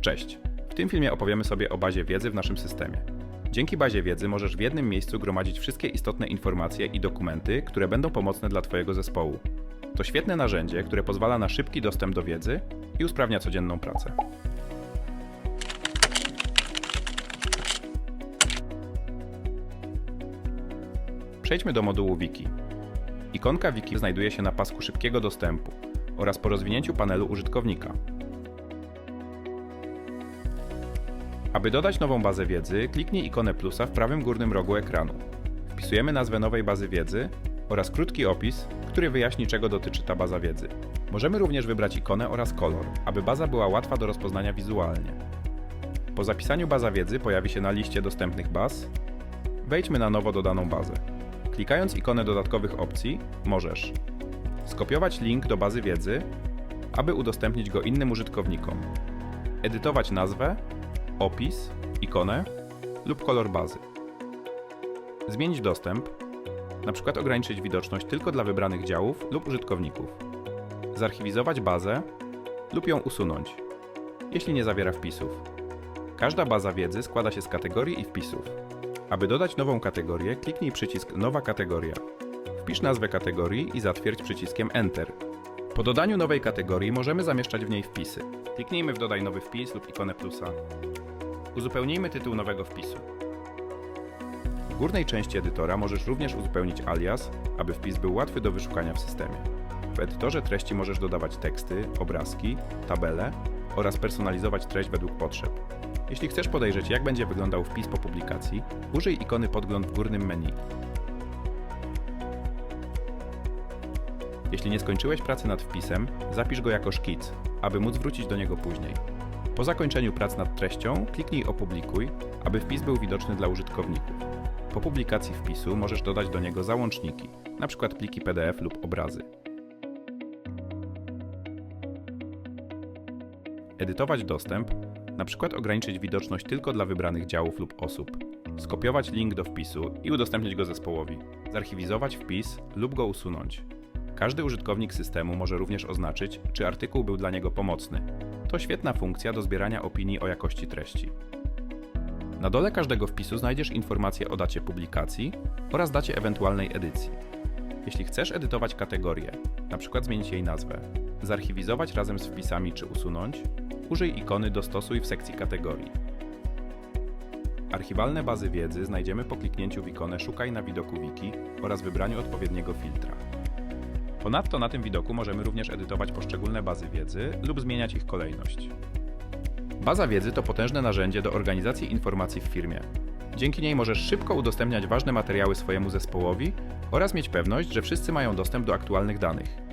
Cześć! W tym filmie opowiemy sobie o bazie wiedzy w naszym systemie. Dzięki bazie wiedzy możesz w jednym miejscu gromadzić wszystkie istotne informacje i dokumenty, które będą pomocne dla Twojego zespołu. To świetne narzędzie, które pozwala na szybki dostęp do wiedzy i usprawnia codzienną pracę. Przejdźmy do modułu Wiki. Ikonka Wiki znajduje się na pasku szybkiego dostępu oraz po rozwinięciu panelu użytkownika. Aby dodać nową bazę wiedzy, kliknij ikonę plusa w prawym górnym rogu ekranu. Wpisujemy nazwę nowej bazy wiedzy oraz krótki opis, który wyjaśni czego dotyczy ta baza wiedzy. Możemy również wybrać ikonę oraz kolor, aby baza była łatwa do rozpoznania wizualnie. Po zapisaniu baza wiedzy pojawi się na liście dostępnych baz. Wejdźmy na nowo dodaną bazę. Klikając ikonę dodatkowych opcji, możesz skopiować link do bazy wiedzy, aby udostępnić go innym użytkownikom, edytować nazwę, opis, ikonę lub kolor bazy. Zmienić dostęp, przykład ograniczyć widoczność tylko dla wybranych działów lub użytkowników. Zarchiwizować bazę lub ją usunąć, jeśli nie zawiera wpisów. Każda baza wiedzy składa się z kategorii i wpisów. Aby dodać nową kategorię, kliknij przycisk Nowa kategoria. Wpisz nazwę kategorii i zatwierdź przyciskiem Enter. Po dodaniu nowej kategorii możemy zamieszczać w niej wpisy. Kliknijmy w Dodaj nowy wpis lub ikonę plusa. Uzupełnijmy tytuł nowego wpisu. W górnej części edytora możesz również uzupełnić alias, aby wpis był łatwy do wyszukania w systemie. W edytorze treści możesz dodawać teksty, obrazki, tabele oraz personalizować treść według potrzeb. Jeśli chcesz podejrzeć, jak będzie wyglądał wpis po publikacji, użyj ikony podgląd w górnym menu. Jeśli nie skończyłeś pracy nad wpisem, zapisz go jako szkic, aby móc wrócić do niego później. Po zakończeniu prac nad treścią, kliknij Opublikuj, aby wpis był widoczny dla użytkowników. Po publikacji wpisu możesz dodać do niego załączniki, np. pliki PDF lub obrazy. Edytować dostęp, np. ograniczyć widoczność tylko dla wybranych działów lub osób. Skopiować link do wpisu i udostępnić go zespołowi. Zarchiwizować wpis lub go usunąć. Każdy użytkownik systemu może również oznaczyć, czy artykuł był dla niego pomocny. To świetna funkcja do zbierania opinii o jakości treści. Na dole każdego wpisu znajdziesz informacje o dacie publikacji oraz dacie ewentualnej edycji. Jeśli chcesz edytować kategorię, np. zmienić jej nazwę, zarchiwizować razem z wpisami czy usunąć, użyj ikony Dostosuj w sekcji kategorii. Archiwalne bazy wiedzy znajdziemy po kliknięciu w ikonę Szukaj na widoku wiki oraz wybraniu odpowiedniego filtra. Ponadto na tym widoku możemy również edytować poszczególne bazy wiedzy lub zmieniać ich kolejność. Baza wiedzy to potężne narzędzie do organizacji informacji w firmie. Dzięki niej możesz szybko udostępniać ważne materiały swojemu zespołowi oraz mieć pewność, że wszyscy mają dostęp do aktualnych danych.